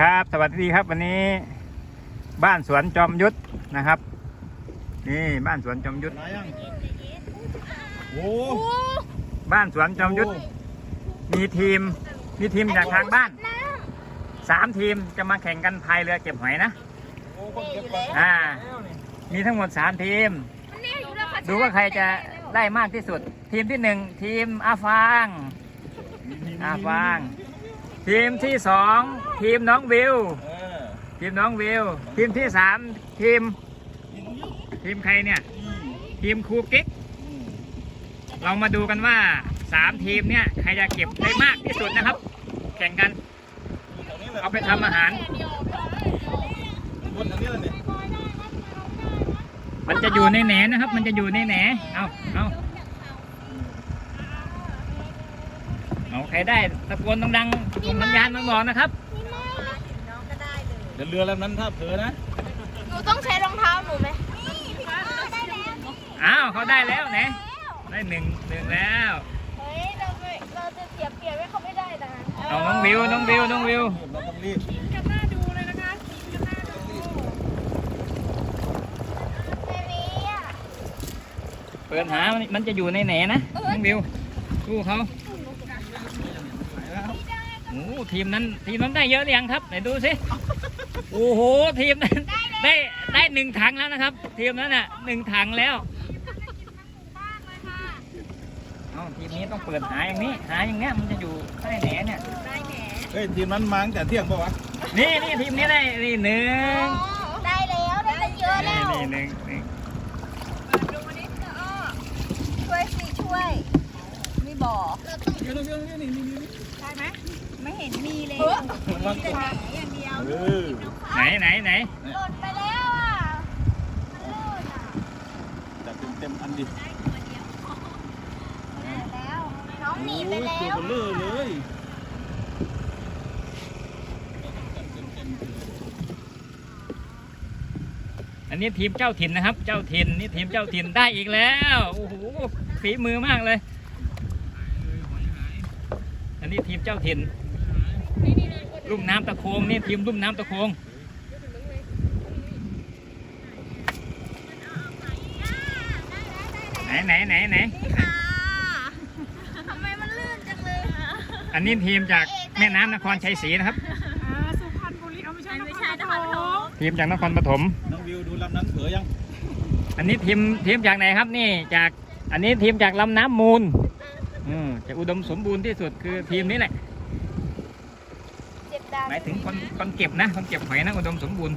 ครับ สวัสดีครับ วันนี้บ้านสวนจอมยุทธนะครับ นี่บ้านสวนจอมยุทธมายังโอ้บ้านสวนจอมยุทธมีทีมมีทีมจากทางบ้านสามทีมจะมาแข่งกันพายเรือเก็บหอยนะโอ้คนเก็บปลาอ่า มีทั้งหมดสามทีม ดูว่าใครจะได้มากที่สุด ทีมที่หนึ่งทีมอาฟางอาฟาง ทีมที่สองทีมน้องวิว เออทีมน้องวิว ทีมที่สามทีม ทีมใครเนี่ย อืมทีมครูกิ๊ก อืมเรามาดูกันว่าสามทีมเนี่ยใครจะเก็บได้มากที่สุดนะครับ แข่งกันแถวนี้แหละเอาไปทำอาหาร วนแถวนี้แหละเนี่ยมันจะอยู่ในแหนนะครับ มันจะอยู่ในแหน เอาเอาเอา ใครได้ตะโกนดังๆส่งสัญญาณมาบอกนะครับเดี๋ยวเรือลำนั้นถ้าเผลอนะหนูต้องใช้รองเท้าหนูไหมอ้าวเขาได้แล้วไหนได้หนึ่งหนึ่งแล้วเฮ้ยเราไม่เราจะเสียเปรียบให้เขาไม่ได้นะเอาน้องวิวน้องวิวน้องวิวเราต้องรีบกันหน้าดูเลยนะคะกันหน้าดูในนี้อะเปิดหามันมันจะอยู่ในแหนนะน้องวิวสู้เขาไปแล้วโอ้ ทีมนั้นทีมนั้นได้เยอะหรือยังครับไหนดูสิโอ้โหทีมนั้นได้ได้หนึ่งถังแล้วนะครับ ทีมนั้นน่ะหนึ่งถังแล้วเอาทีมนี้ต้องเปิดหาอย่างนี้ หาอย่างเงี้ยมันจะอยู่ใต้แหนเนี่ยได้แหนเฮ้ยทีมนั้นมาตั้งแต่เที่ยงป่าวะนี่นี่ทีมนี้ได้นี่หนึ่งได้แล้วได้ตั้งเยอะนี่แล้วนี่หนึ่งหนึ่งดูวันนี้เออช่วยสิช่วยไม่บอกเดี๋ยวเดี๋ยวเดี๋ยวนี่นี่นี่นี่ได้ไหม ไม่เห็นมีเลยมันแต่แหนอย่างเดียวเออไหนไหนไหนหล่นไปแล้วอะมันลื่นอะจัดเต็มเต็มอันดิได้แล้วน้องหนีไปโอ้ยแล้ตัววเบลอเลยอันนี้ทีมเจ้าถิ่นนะครับ เจ้าถิ่นนี่ทีมเจ้าถิ่นได้อีกแล้วโอ้โหฝีมือมากเลย อันนี้ทีมเจ้าถิ่น ลุ่มน้ำตะโคงนี่ทีมลุ่มน้ำตะโคงไหนไหนไหนไหนค่ะทำไมมันลื่นจังเลยคะอันนี้ทีมจากแม่น้ำนครชัยศรีนะครับสุพรรณบุรีเอาไม่ใช่ไม่ใช่นครปฐมทีมจากนครปฐมน้องวิวดูลำนั้นเผลอยัง อันนี้ทีมทีมจากไหนครับนี่จากอันนี้ทีมจากลำน้ำมูลอืมจะอุดมสมบูรณ์ที่สุดคือทีมนี้แหละเจ็บดาว หมายถึงคนคนเก็บนะ คนเก็บหอยนะอุดมสมบูรณ์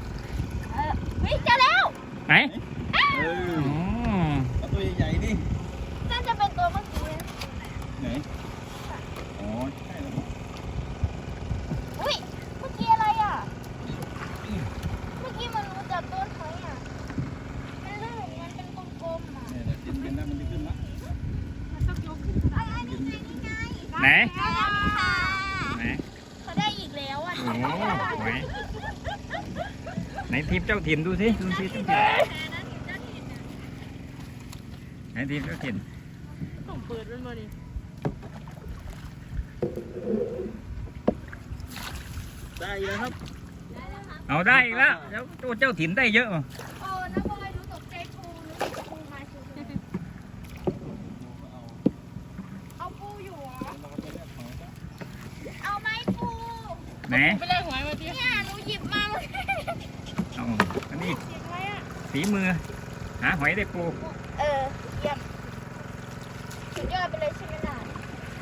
เออเฮ้ยเจอแล้วไหนเอออ๋อเอาตัวใหญ่ๆดิน่าจะเป็นตัวเมื่อกี้นะไหนอ๋อใช่แล้ว อุ้ยเมื่อกี้อะไรอะ เมื่อกี้มันรู้จักต้นหอยอะ มันลื่นมันเป็นกลมๆอะ เนี่ยเดี๋ยวกินกันนะมันจะขึ้นละ ไอ้ไอ้นี่ไงนี่ไง ไหน ได้แล้วค่ะ ไหน เขาได้อีกแล้วอะ โอ้โหหอยไหน ทีมเจ้าถิ่นดูสิดูสิเจ้าถิ่นไหนทีมเจ้าถิ่นต้องเปิดมันมาดิได้แล้วครับ เอาได้อีกแล้วเจ้าตัวเจ้าถิ่นได้เยอะว่ะ โอ้น้าบอยรู้ตกใจปูรู้ตกปูมาชูเอาปูอยู่เหรอ เอาไหมปู ไหน ไม่ได้หวยมาดิ เนี่ยหนูหยิบมาเลย เอาอันนี้ หยิบไว้อะ ฝีมือ หาหอยได้ปู เออเยี่ยมสุดยอดไปเลยใช่ไหมล่ะ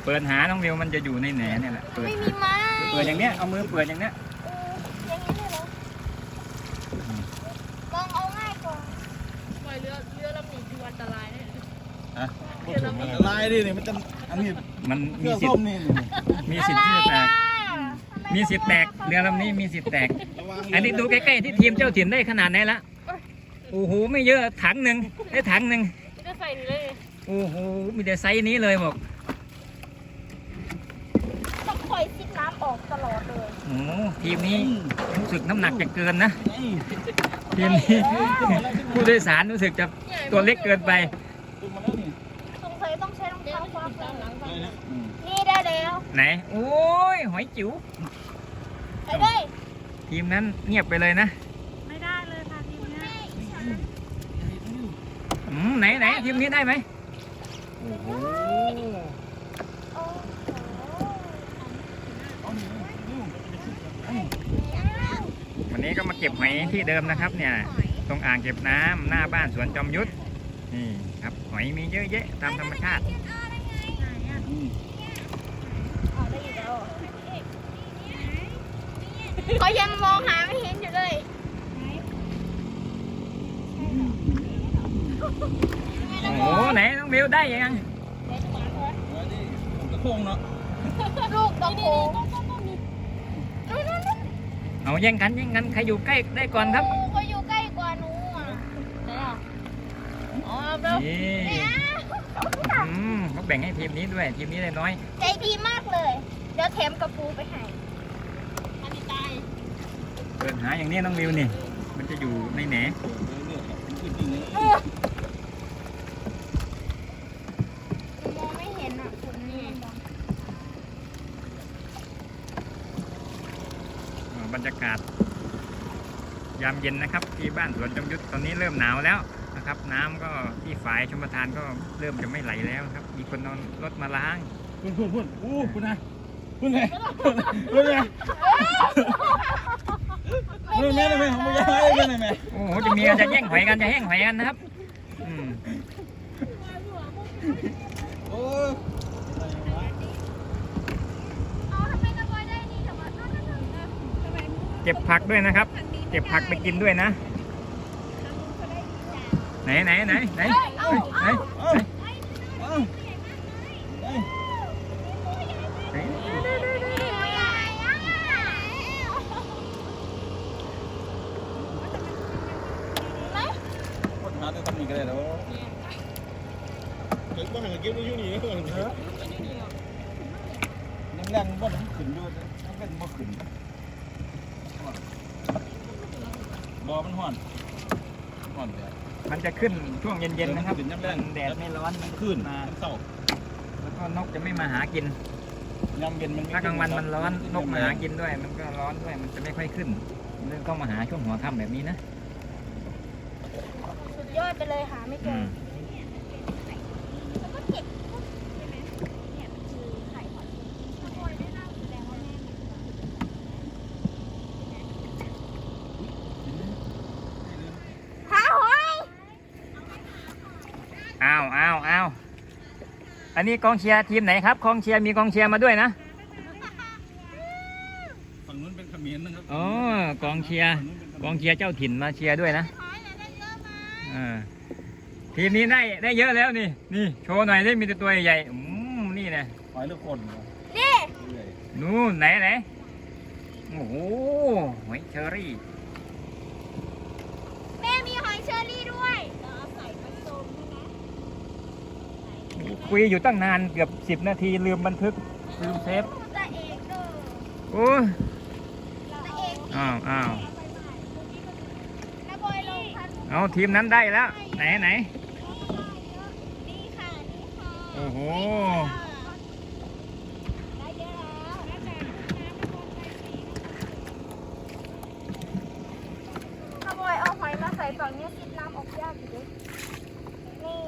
เปิดหาน้องวิวมันจะอยู่ในแหนเนี่ยแหละเปิดไม่มีไม้เปิดอย่างเนี้ยเอามือเปิดอย่างเนี้ยเอออย่างนี้เลยเหรอลองเอาง่ายกว่าปล่อยเรือเรือลำนี้คืออันตรายเนี่ยฮะอันตรายดิเนี่ยมันจะอันนี้มันเคมีรื่องสิทส้มธิ์นี่มีสิทธิ์ที่จะแตกอะไรอะมีสิทธิ์แตกเรือลำนี้มีสิทธิ์แตก ระวังอันนี้ดูใกล้ๆที่ทีมเจ้าถิ่นได้ขนาดไหนละ โอ้โหไม่เยอะถังหนึ่งได้ถังหนึ่งจะใส่นี่เลยโอ้โหมีแต่ไซส์นี้เลยบอกต้องคอยซิดน้ำออกตลอดเลยโอ้โหทีมนี้รู้สึกน้ำหนักจะเกินนะนี่ทีมนี้ผู้โดยสารรู้สึกจะตัวเล็กเกินไปขึ้นมาแล้วนี่สงสัยต้องใช้รองเท้าฟ้าเปิดได้แล้วอืมนี่ได้แล้วไหนโอ้ยหอยจิ๋วไปเลยทีมนั้นเงียบไปเลยนะ ไม่ได้เลยค่ะทีมเนี้ย อื มไหนไหนทีมนี้ได้ไหมโอ้โหวันนี้ก็มาเก็บหอยที่เดิมนะครับ เนี่ยตรงอ่างเก็บน้ำหน้าบ้านสวนจอมยุทธนี่ครับหอยมีเยอะแยะตามธรรมชาติเขายังมองหาไม่เห็นอยู่เลย โอ้โหไหนน้องบิวได้ยังตะโค้งเนาะลูกตะโพงเอาแย่งกันแย่งกันใครอยู่ใกล้ได้ก่อนครับหนูก็อยู่ใกล้กว่าหนูอะไหนอะอ๋อเบลนี่ไม่เอาอืมเขาแบ่งให้ทีมนี้ด้วยทีมนี้ได้น้อย ใจดีมากเลย เดี๋ยวแถมกระปูไปให้อันนี้ตายเปิดหาอย่างนี้น้องบิวนี่ มันจะอยู่ในแหน เออมองไม่เห็นอะผมนี่มันบัง อ่าบรรยากาศ ยามเย็นนะครับ ที่บ้านสวนจอมยุทธตอนนี้เริ่มหนาวแล้วนะครับ น้ำก็ที่ฝายชมประทานก็เริ่มจะไม่ไหลแล้วครับ มีคนนอนรถมาล้างพุ่นพุ่นพุ่นอู้คุณนะคุณไงคุณไงไม่แม่ไม่แม่ของมึงยังไงไม่แม่โอ้โหจะมีกันจะแย่งหอยกันจะแย่งหอยกันนะครับอืมโอ้เอาทำไมกระบอยได้ดีแต่ว่านั่นนั่นนั่นทำไมเก็บผักด้วยนะครับ เก็บผักไปกินด้วยนะ ไหนไหนไหนไหนไหนไหน เอ้าเอ้า ไหน ตัวใหญ่อะไหม คนหาตัวทำนี่ก็ได้แล้วเก็บบ้างเก็บอยู่นี่ก็ได้น้ำแรงบ่น้ำขึ้นด้วยน้ำเป็นบ่ขึ้น บ่มันห่อนห่อนแดดมันจะขึ้นช่วงเย็นๆนะครับขึ้นยามแลงแดดไม่ร้อนมันขึ้นมามันเศร้าแล้วก็นกจะไม่มาหากินยามเย็นมันถ้ากลางวันมันร้อนนกมาหากินด้วย มันก็ร้อนด้วยมันจะไม่ค่อยขึ้นมันต้องมาหาช่วงหัวค่ำแบบนี้นะ สุดยอดไปเลยหาไม่เจอื อ ม แล้วก็เก็บใช่ไหมเนี่ยคือไข่หอยขโมยได้น่าแสดงว่าแม่หาหอย อ้าวอ้าวอ้าวอั นนี้กองเชียร์ทีมไหนครับกองเชียร์มีกองเชียร์มาด้วยนะฝั่งนู้นเป็นเขมรนะครับอ๋อกองเชียร์กองเชียร์เจ้าถิ่นมาเชียร์ด้วยนะหอยเนี่ยได้เยอะมาอ่าทีมนี้ได้ได้เยอะแล้วนี่นี่โชว์หน่อยได้มีแต่ตัวใหญ่ๆอืมนี่นะหอยลูกคนนี่นู่นไหนไหนโอ้โหหอยเชอรี่ แม่มีหอยเชอรี่ด้วยเอาใส่ผสมใช่ไหม คุยอยู่ตั้งนานเกือบสิบนาทีลืมบันทึกลืมเซฟตาเอกเด้อโอ้ยตาเอกอ้าวอ้าวน้าบอยลงพันเอาทีมนั้นได้แล้ว ไหนไหนนี่ค่ะนี่ค่ะโอ้โหได้เยอะแล้วน้าบอยเอาหอยมาใส่ฝั่งนี้คิดน้ำออกยากอยู่ดินี่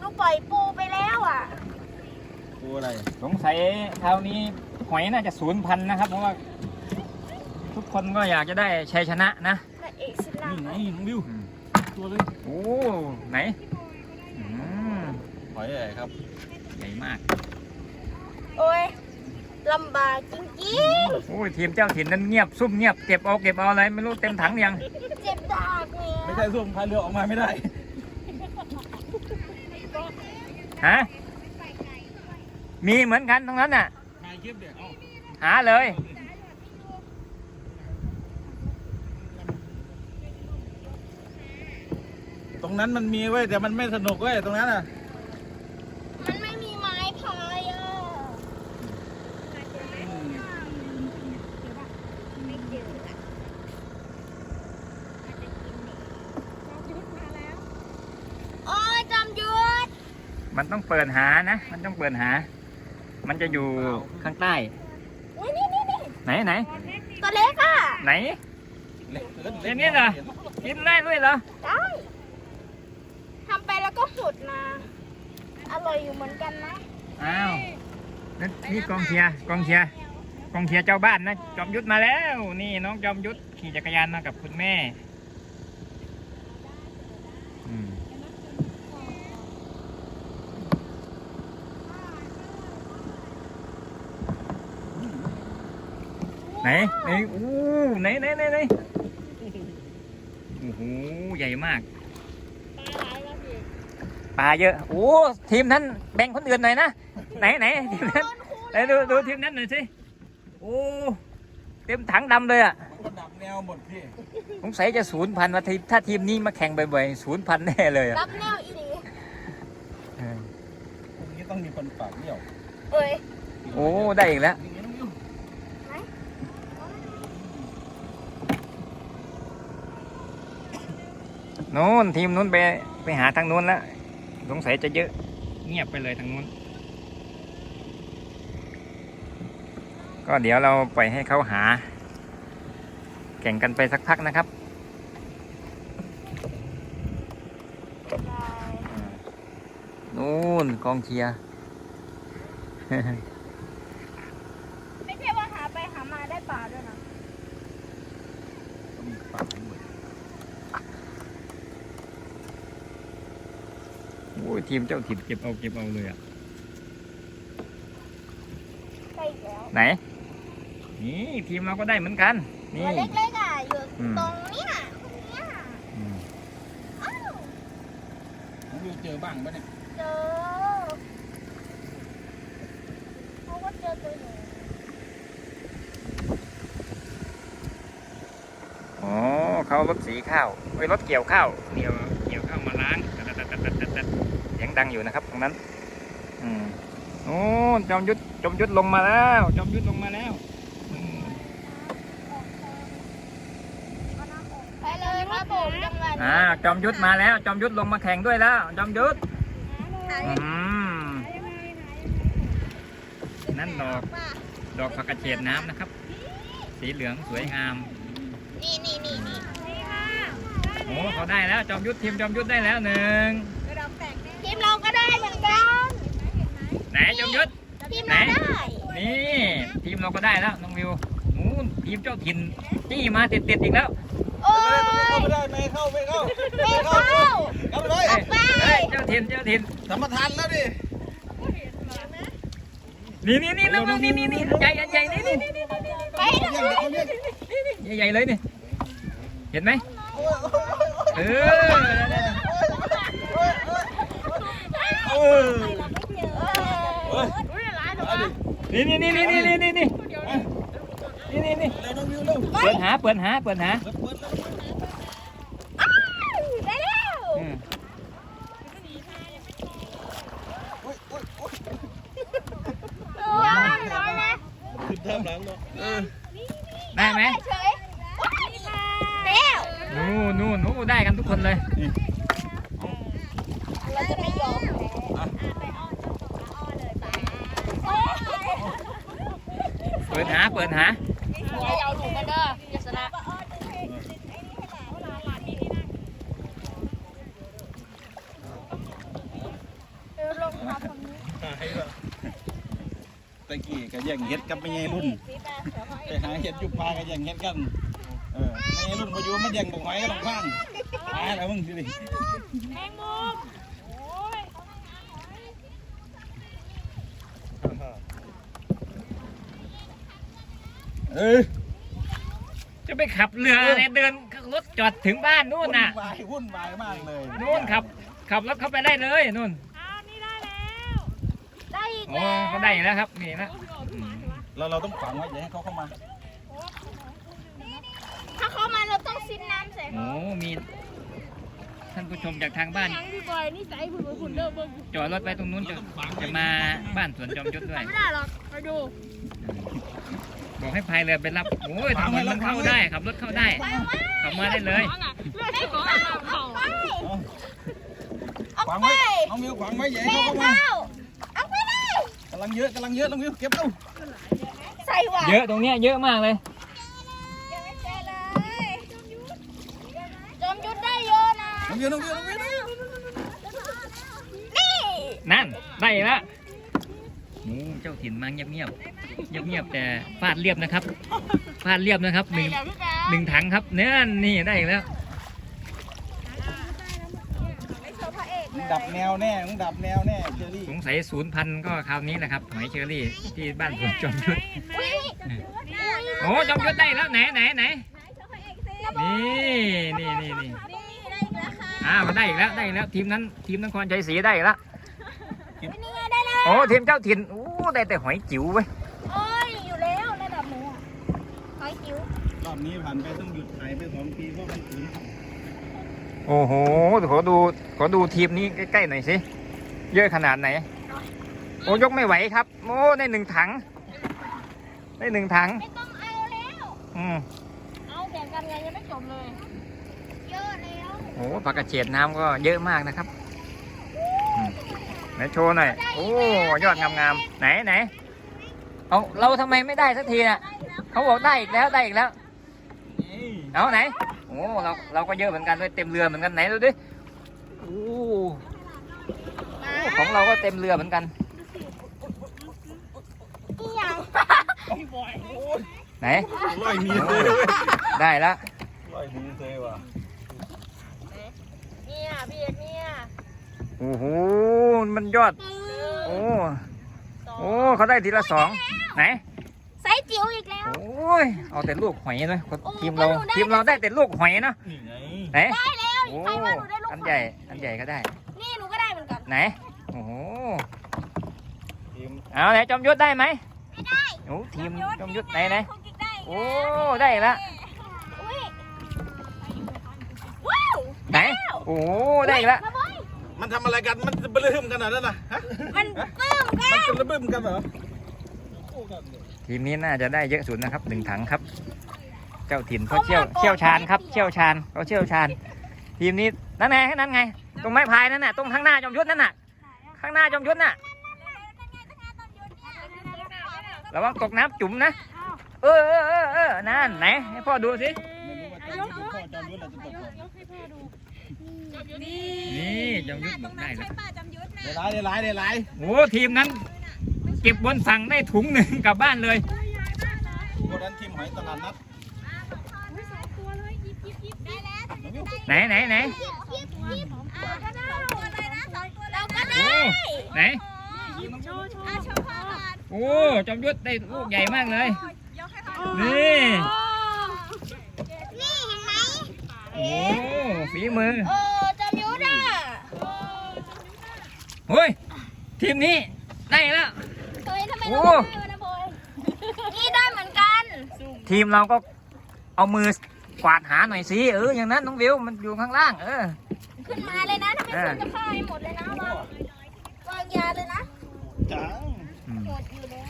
ลูก ปล่อยปูไปแล้วอะตัวอะไร สงสัยคราวนี้หอยน่าจะศูนย์พันนะครับ เพราะว่าทุกคนก็อยากจะได้ชัยชนะนะนายเอกชิดนี่น้ำไงน้องวิวอืมตัวเลยโอ้ไหนอืมหอยอะไรครับใหญ่มาก โอ้ยลำบากจริงโอ้ยทีมเจ้าถิ่นนั้นเงียบซุ่มเงียบเก็บเอาเก็บเอาอะไรไม่รู้เต็มถังยังๆ เจ็บดากเนี่ย ไม่ใช่ส้วมพายเรือออกมาไม่ได้ ฮะ มีเหมือนกันตรงนั้นน่ะ ถ่ายคลิปเดี๋ยวหาเลย ตรงนั้นมันมีเว้ยแต่มันไม่สนุกเว้ยตรงนั้นอะ มันไม่มีไม้พายอะไม่เจออะโอ้ยจอมยุทธ มัน ต้องเปิดหานะ มันต้องเปิดหา มันจะอยู่ข้างใต้อุ้ยนี่นี่นี่ไหนไหนตัวเล็กอะไหนเล็กเกินอย่างนี้เหรอกินได้ด้วยเหรอ ได้ทำไปแล้วก็สุดนะ อร่อยอยู่เหมือนกันนะ อ้าวนั่นนี่กองเชียร์กองเชียร์กองเชียร์เจ้าบ้านนะ จอมยุทธมาแล้ว นี่น้องจอมยุทธขี่จักรยานมากับคุณแม่ ไหนไหนอู้ไหนไหนไหนไหนโอ้โหใหญ่มาก ปลาเยอะโอ้ทีมนั้นแบ่งคนอื่นหน่อยนะไหนไหนทีมนั้นไหนดูดูทีมนั้นหน่อยสิโอ้เต็มถังดำเลยอะมันก็ดับแนวหมดพี่สงสัยจะศูนย์พันว่าทีมถ้าทีมนี้มาแข่งบ่อยๆศูนย์พันแน่เลยอะรับแนวอีหลีเออพรุ่งนี้ต้องมีคนปากเดี่ยวเอ้ยโอ้ได้อีกแล้วอย่างนี้ น้องวิวนู้นทีมนู้นไปไปหาทางนู้นแล้วสงสัยจะเยอะ เงียบไปเลยทางนู้น ก็เดี๋ยวเราปล่อยให้เขาหา แข่งกันไปสักพักนะครับนู่นกองเชียร์ ไม่ใช่ว่าหาไปหามาได้ปลาด้วยนะ ต้องมีปากด้วย โอ้ย ทีมเจ้าถิ่นเก็บเอาเก็บเอาเลยอะใช่แล้วไหน นี่ทีมเราก็ได้เหมือนกัน ตันี่ วเล็กๆอะอยู่อืม ตรงเนี้ยตรงเนี้ยอืมอ้าวน้องวิวเจอบ้างปะเนี่ยเจอเขาก็เจอตัวหนูอ๋อเขารถสีข้าวไว้ยรถเกี่ยวข้าวเกี่ยวเกี่ยวข้าว งดังอยู่นะครับตรงนั้น อืมโอ้จอมยุทธจอมยุทธลงมาแล้วจอมยุทธลงมาแล้วอืมไปเลยครับผมจังหวะอ่านี้จอมยุทธมาแล้วจอมยุทธลงมาแข่งด้วยแล้วจอมยุทธอืมนั่นดอกดอกผักกระเฉดน้ำนะครับ สีเหลืองสวยงาม นี่นี่นี่นี่โอ้เขาได้แล้วจอมยุทธทีมจอมยุทธได้แล้วหนึ่ง ทีมเราก็ได้เหมือนกันไหนจอมยุทธทีมเราได้นี่ทีมเราก็ได้แล้วน้องวิวนู้นทีมเจ้าถิ่นจี้มาติดติดๆอีกแล้วโอ้ยเข้าไม่ได้ไม่เข้าไม่เข้าไม่เข้าเข้าไปเลยออกไปเฮ้ยเจ้าถิ่นเจ้าถิ่นสัมปทานแล้วดินี่นี่นี่น้องวิวนี่นี่นี่ใหญ่ใหญ่นี่นี่นี่นี่ไปเรียกเดี๋ยวเขาเรียกใหญ่ๆเลยนี่เห็นไหมเออ เออเฮ้ยเอาดิ นี่นี่นี่นี่นี่นี่นี่นี่นี่นี่เร็วน้องวิวเร็วเปิดหาเปิดหาเปิดหา เปิดเปิดเร็ว ได้แล้ว อืม โอ้ยโอ้ยโอ้ย ร้อนร้อนนะ ขึ้นเทิมหลังเนาะเออ ได้ไหม เฉยแล้ว นู่นนู่นนู่นได้กันทุกคนเลย เราจะไม่ยอม อะ เปิดหา เปิดหาเอาหนูมาเด้ออย่าสนะตะกี้ก็ย่งเฮ็ดกับไม่ใช่รุ่นไปหาเฮ็ดยู่ป่าก็ย่งเฮ็ดกัน เออไม่ใช่รุ่นมาอยู่มันย่งบุกหอยกันตรงข้างตายแล้วมึงสิดิ แมงมุมโอ้ย เอ้ยจะไปขับเรืออะไรเดินรถจอดถึงบ้านนู่นน่ะวุ่วายวุ่นวายมากเลยนู่นขับขับรถเข้าไปได้เลยนู่นอ้าวนี่ได้แล้ว ได้อีกโอ้แล้วก็ได้อยู่แล้วครับนี่นะอืมเราเราต้องฝังไว้อย่าให้เขาเข้ามาถ้าเขามาเราต้องซินน้ำใส่โอ้มีท่านผู้ชมจากทางบ้าน ยังพี่บอยนี่ใส่คุณคุณเด้อเบิ่งจอดรถไว้ตรงนู้นจะจะมาบ้านสวนจอมยุทธด้วย ไม่ได้หรอกไปดู บอกให้พายเรือไปรับโอ้ยทำมันเข้าได้ขับรถเข้าได้ขับมาได้เลยขวางไว้น้องมิวขวางไว้ใหญ่เข้ามาเอาไปเลยกำลังเยอะกำลังเยอะน้องมิวเก็บเอาใส่หวานเยอะตรงเนี้ยเยอะมากเลยจอมยุทได้เยอะนะน้องมิวน้องมิวน้องมิวนี่นั่นได้แล้วเจ้าถิ่นมังเงียบๆ เงียบเงียบๆแต่ฟาดเรียบนะครับฟาดเรียบนะครับหนึ่งหนึ่งถังครับเนี่ยนี่ได้อีกแล้วมึงดับแนวแน่มึงดับแนวแน่เจอรี่สงสัยศูนย์พันก็คราวนี้แหละครับหอยเชอรี่ที่บ้านผมจอมยุทธอุ้ยโอ้จอมยุทธได้แล้วไหนไหนไหนนี่นี่นี่นี่นี่ได้อีกแล้วค่ะอ้าวได้อีกแล้วได้อีกแล้วทีมนั้นทีมนครชัยศรีได้อีกแล้วนี่ไงได้แล้วโอ้ทีมเจ้าถิ่นโอ้ได้แต่หอยจิ๋วเว้ย โอ้ยอยู่แล้วระดับหนูอะหอยคิ้ว รอบ นี้ผ่านไปต้องหยุดถ่ายไปสองปีเพราะมันฝืนโอ้โห ขอดู ขอดูทีมนี้ใกล้ๆหน่อยสิ เยอะขนาดไหน โอ้ยกไม่ไหวครับ โอ้ได้หนึ่งถัง ได้หนึ่งถัง ไม่ต้องเอาแล้ว อืมเอาแข่งกันไงยังไม่จบเลย เยอะแล้วโอ้ปลากระเฉดน้ำก็เยอะมากนะครับอืมไหนโชว์หน่อย โอ้ยอดงามๆ ไหนไหน เอาเราทำไมไม่ได้สักทีน่ะ เขาบอกได้อีกแล้วได้อีกแล้ว เอาไหน โอ้เราเราก็เยอะเหมือนกันด้วยเต็มเรือเหมือนกันไหนดูดิโอ้โอ้ของเราก็เต็มเรือเหมือนกันอีหยังไหนร้อยมีโอ้เลยได้ละร้อยมีเลยว่ะเนี่ยพี่เอกเนี่ยโอ้โหมันยอด โอ้โอ้เขาได้ทีละสองไหน ไซส์จิ๋วอีกแล้ว โอ้ย เอาแต่ลูกหอยเลยโอ้ทีมเราก็หนูได้ ทีมเราได้แต่ลูกหอยเนอะนี่ไงไหนได้แล้วโอ้ใครว่าหนูได้ลูกอันใหญ่อันใหญ่ก็ได้ นี่หนูก็ได้เหมือนกันไหนโอ้โหทีมเอาไหนจอมยุทธได้ไหมไม่ได้โอ้ทีมจอมยุทธไหนไหนคุณกิ๊กได้โอ้ได้ละอุ้ยว้าวไหนโอ้ได้อีกละมาบอยมันทำอะไรกัน มันเบลืมกันเหรอนั่นน่ะฮะมันปลื้มกัมันนจะระเบิดกันเหรอ ทีมนี้น่าจะได้เยอะสุดนะครับหนึ่งถังครับ เจ้าถิ่นเขาเชี่ยวเชี่ยวชาญครับ เชี่ยวชาญเขาเชี่ยวชาญ ทีมนี้นั่นไงนั่นไง ตรงไม้พายนั่นน่ะตรงข้างหน้าจอมยุทธนั่นน่ะ ข้างหน้าจอมยุทธน่ะระวังตกน้ำจุ่มนะ เออเออเออเออนั่นไหนให้พ่อดูสิไม่รู้ว่าจอมยุทธพ่อจอมยุทธอะไรจะตกก่อนนี่จอมยุทธบอกได้แล้วเดี๋ยวร้ายเดี๋ยวร้ายเดี๋ยวร้ายโอ้ทีมนั้น เก็บบนสั่งได้ถุงหนึ่งกลับบ้านเลยคนนั้นทีมหอยตลาดนัดไหนไหนไหนเราก็ได้โอ้ไหนอาชพาโอ้จอมยุทธได้ลูกใหญ่มากเลยนี่นี่เห็นไหมโอ้ฝีมือเออจำยุทธอะเฮ้ยทีมนี้ได้แล้วเฮ้ยทำไมโอ้เราไม่ได้วะนะบอยนี่ได้เหมือนกัน ทีมเราก็เอามือกวาดหาหน่อยสิเอออย่างนั้นน้องวิวมันอยู่ข้างล่างเออ ขึ้นมาเลยนะถ้าไม่ขึ้นจะฆ่าให้หมดเลยนะวางวางยาเลยนะจังอืมหมดอยู่แล้ว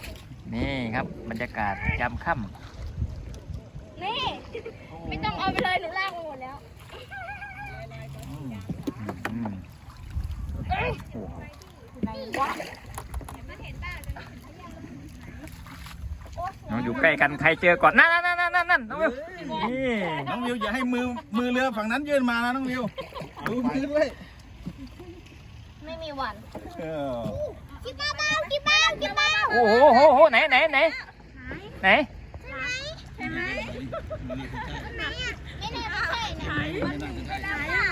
นี่ครับบรรยากาศยามค่นี่ไม่ต้องเอาไปเลยหนูลากมาหมดแล้วำอืมอืมโอ้โห ไหนวะ เรา อยู่ใกล้กันใครเจอก่อนนั่นนั่นนั่นนั่นนั่นน้องวิวนี่น้องวิวอย่าให้มือมือเรือฝั่งนั้นยื่นมานะน้องวิวดูพื้นไว้ไม่มีวันเออกินเบาๆกินเบากินเบาโอ้โหโหโหไหนไหนไหนไหนเห็นไหมไม่แน่ไม่ใช่ไหนไม่น่าจะใช่ไหนอะ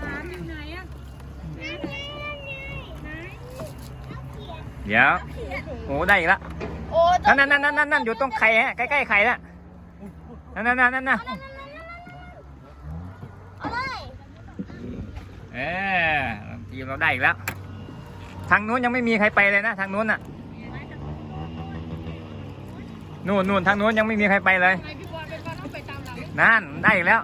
หลานอยู่ไหนอะเดี๋ยวโอ้ได้อีกละโอ้ต้ นั่นนั่นนั่นนั่นนั่นอยู่ตรงไข่ฮะใกล้ๆไข่ละนั่นนั่นนั่นนั่นนะเอาเลยเออทีมเราได้อีกแล้ว ทางนู้นยังไม่มีใครไปเลยนะทางนู้นน่ะนู่นนู่นทางนู้นยังไม่มีใครไปเลย ไอพี่บอลเป็นคนต้องไปตามหลังนั่นได้อีกแล้ว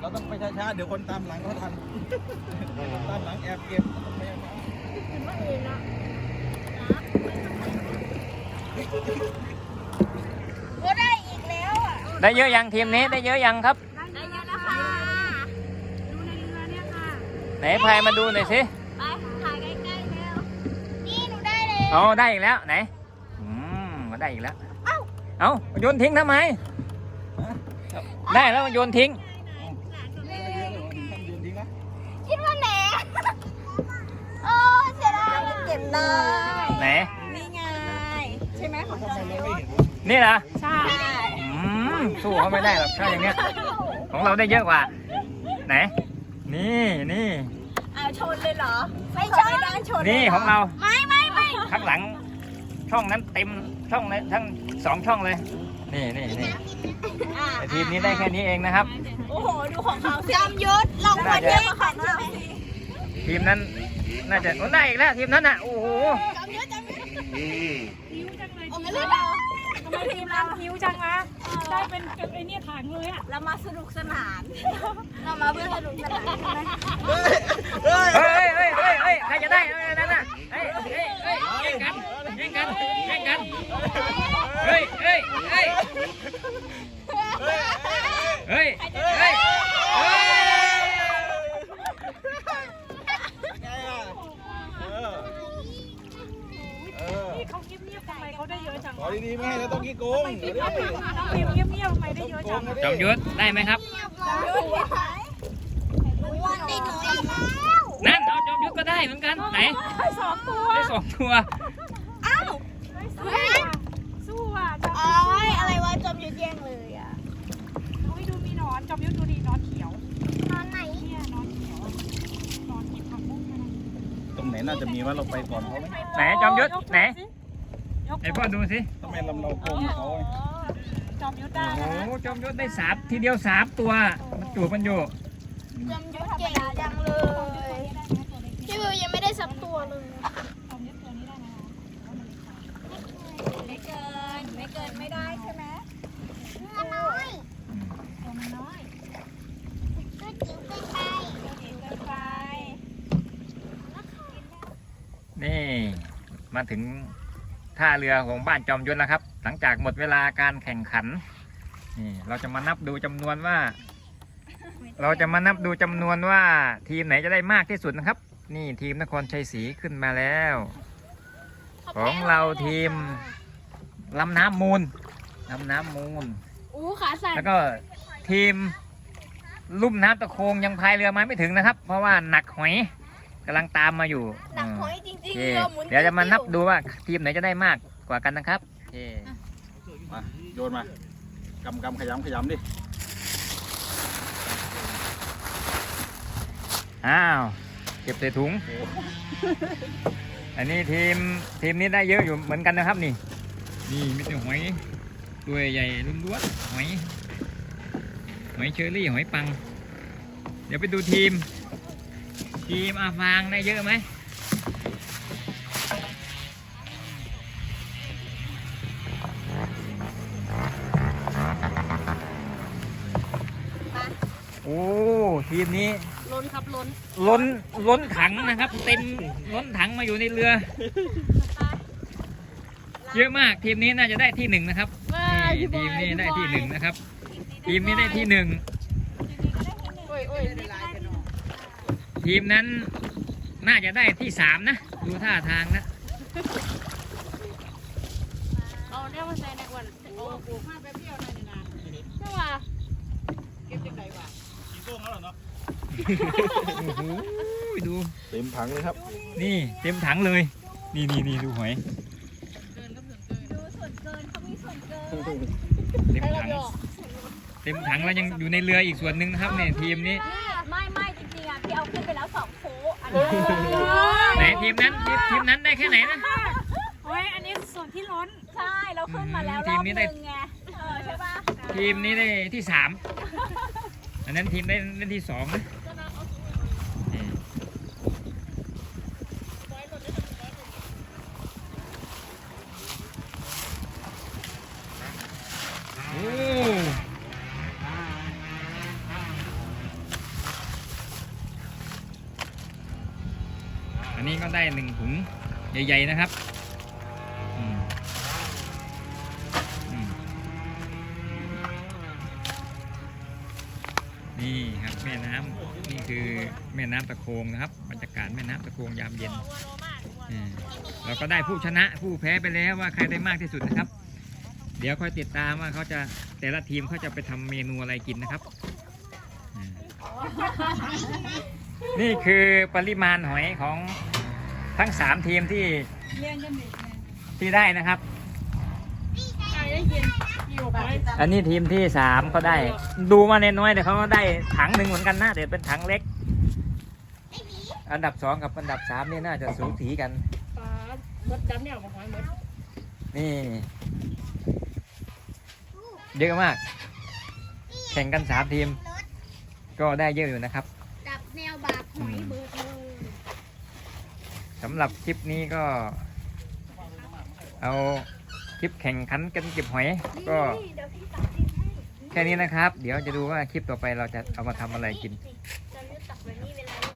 เราต้องไปช้าๆ เดี๋ยวคนตามหลังเขาทัน ตามหลังแอบเก็บ ก็ได้อีกแล้วอะ ได้เยอะยังทีมนี้ได้เยอะยังครับได้เยอะแล้วค่ะ ดูในเรือเนี่ยค่ะไหนพายมาดูหน่อยสิไปถ่ายใกล้ๆแล้วนี่หนูได้เลยอ๋อได้อีกแล้วไหนอืมก็ได้อีกแล้วเอ้าเอ้าโยนทิ้งทำไมได้แล้วโยนทิ้งคิดว่าแหนโอ้เสียดายเก็บเลยไหน ธนี่เหรอใช่อืมสู้เขาไม่ได้หรอกถ้าอย่างเงี้ย ของเราได้เยอะกว่า ไหน นี่นี่เอาชนเลยเหรอ ไม่ชนไม่ได้ชนนี่ของเรา ไม่ไม่ไม่ข้างหลังช่องนั้นเต็มช่องเลยทั้งสองช่องเลย นี่นี่นี่อะแต่ทีมนี้ได้แค่นี้เองนะครับ โอ้โห ดูของเขาจอมยุทธลองมาเทียบกับของเราสิทีมนั้นน่าจะโอ้ได้อีกแล้วทีมนั้นอะ โอ้โหจอมยุทธจอมยุทธหิวจังเลยโอ้ไม่รู้เหรอ ทำไมทีมเราหิวจังวะได้เป็นไอ้เนี่ยถังเลยอะเรามาสนุกสนาน เรามาเพื่อสนุกสนานใช่ไหมเฮ้ยเฮ้ยเฮ้ยเฮ้ยใครจะได้เอาอันนั่นน่ะเฮ้ยเฮ้ยเฮ้ยแย่งกันแย่งกันแย่งกันเฮ้ยเฮ้ยเฮ้ยเฮ้ยเฮ้ยเฮ้ย ไงอะเออเออ นี่เขาเงียบๆทำไมเขาได้ เยอะจังขอดีๆไม่ให้แล้วต้องขี้โกงเดี๋ยวดิน้องฟิวเงียบๆทำไมได้เยอะจังจอมยุทธได้ไหมครับวันได้น้อยแล้วนั่นเอาจอมยุทธก็ได้เหมือนกันไหนได้สองตัวได้สองตัวอ้าวสู้อะจอมอ๋ออะไรวะจอมยุทธแย่งเลยอะเขาให้ดูมีหนอนจอมยุทธดูดีหนอนเขียวตอนไหนเนี่ยหนอนเขียวอะหนอนกินผักบุ้งนะตรงไหนน่าจะมีว่าเราไปก่อนเขาไหมไหนจอมยุทธไหนยกไอพ่อดูสิทำไมลำเราโกงเขาไงจอมยุทธได้โอ้นะโหจอมยุทธได้สามทีเดียวสามตัว มันจูบมันอยู่ จอมยุทธเก่งจังเลยพี่วิวยังไม่ได้สักตัวเลยจอมยุทธตัวนี้ได้ไหมคะไม่เกิน ไม่เกินไม่ได้ใช่ไหมเนื้อน้อยตัวมันน้อยก็จิ๋วเกินไปเกินไปนี่ มาถึง ท่าเรือของบ้านจอมยุทธแล้วครับ หลังจากหมดเวลาการแข่งขันนี่เราจะมานับดูจำนวนว่า เราจะมานับดูจำนวนว่า ทีมไหนจะได้มากที่สุดนะครับ นี่ทีมนครชัยศรีขึ้นมาแล้ว ของเราทีมลำน้ำมูลลำน้ำมูลอู้ขาสั่นแล้วก็ทีมลุ่มน้ำตะโคงยังพายเรือมาไม่ถึงนะครับ เพราะว่าหนักหอย กำลังตามมาอยู่หนักหอยอืมจริงโอเคๆรือหมุนเดี๋ยวจะมานับดูว่าทีมไหนจะได้มากกว่ากันนะครับโอเคมาโยนมากำกำขยำขยำดิอ้าวเก็บใส่ถุงอันนี้ทีมทีมนี้ได้เยอะอยู่เหมือนกันนะครับนี่ นี่มีแต่หอยตัวใหญ่ล้วนๆหอย หอยเชอรี่หอยปัง เดี๋ยวไปดูทีม ทีมอาฟางได้เยอะไหมโอ้ทีมนี้ล้นครับล้นล้นล้นถังนะครับ เต็มล้นถังมาอยู่ในเรือ เยอะมากทีมนี้น่าจะได้ที่หนึ่งนะครับนี่ทีมนี้ได้ที่หนึ่งนะครับ ทีมนี้ได้ที่หนึ่ง ทีมนั้นน่าจะได้ที่สามนะ ดูท่าทางนะเอาเนี่ยมาใส่ในวันโอ้ปลูกมาไปเที่ยวในนี่นะใช่ป่ะเก็บจังไดวะขี้โกงแล้วเหรอเนาะโอ้โหดู เต็มถังเลยครับ นี่เต็มถังเลย นี่นี่นี่ดูหอยดูส่วนเกินเขามีส่วนเกินเต็มถัง เต็มถังแล้วยังอยู่ในเรืออีกส่วนหนึ่งนะครับเนี่ยทีมนี้ไไหนทีมนั้นทีมทีมนั้นได้แค่ไหนนะโอ้ยอันนี้ส่วนที่ล้น ใช่ เราขึ้นมาแล้วรทีอมบนี้นึได้งไง เออใช่ป่ะ ทีมนี้ได้ที่สามอันนั้นทีมได้ได้ที่สองนะนี่โอ้อันนี้ก็ได้หนึ่งถุง ใหญ่ๆนะครับนี่ครับแม่น้ำนี่คือแม่น้ำตะโคงนะครับบรรยากาศแม่น้ำตะโคงยามเย็นเราก็ได้ผู้ชนะผู้แพ้ไปแล้วว่าใครได้มากที่สุดนะครับ เดี๋ยวคอยติดตามว่าเขาจะแต่ละทีมเขาจะไปทำเมนูอะไรกินนะครับ นี่คือปริมาณหอยของ ทั้งสามทีมที่เลี้ยงกันเด็กที่ได้นะครับใครได้กินอยู่ไปอันนี้ทีมที่สามเขาได้ ดูมาเน้อยๆแต่เขาก็ได้ถังหนึ่งเหมือนกันนะแต่เป็นถังเล็ก อันดับสองกับอันดับสามนี่น่าจะสูสีกัน ปลาเบิดดำเนี่ยของหอยเบิดนี่ เยอะมาก แข่งกันสามทีม ก็ได้เยอะอยู่นะครับ จับแนวบาดหอยเบิดเลย สำหรับคลิปนี้ก็ เอาคลิปแข่งขันกันเก็บหอยก็แค่นี้นะครับ เดี๋ยวจะดูว่าคลิปต่อไปเราจะเอามาทำอะไรกิน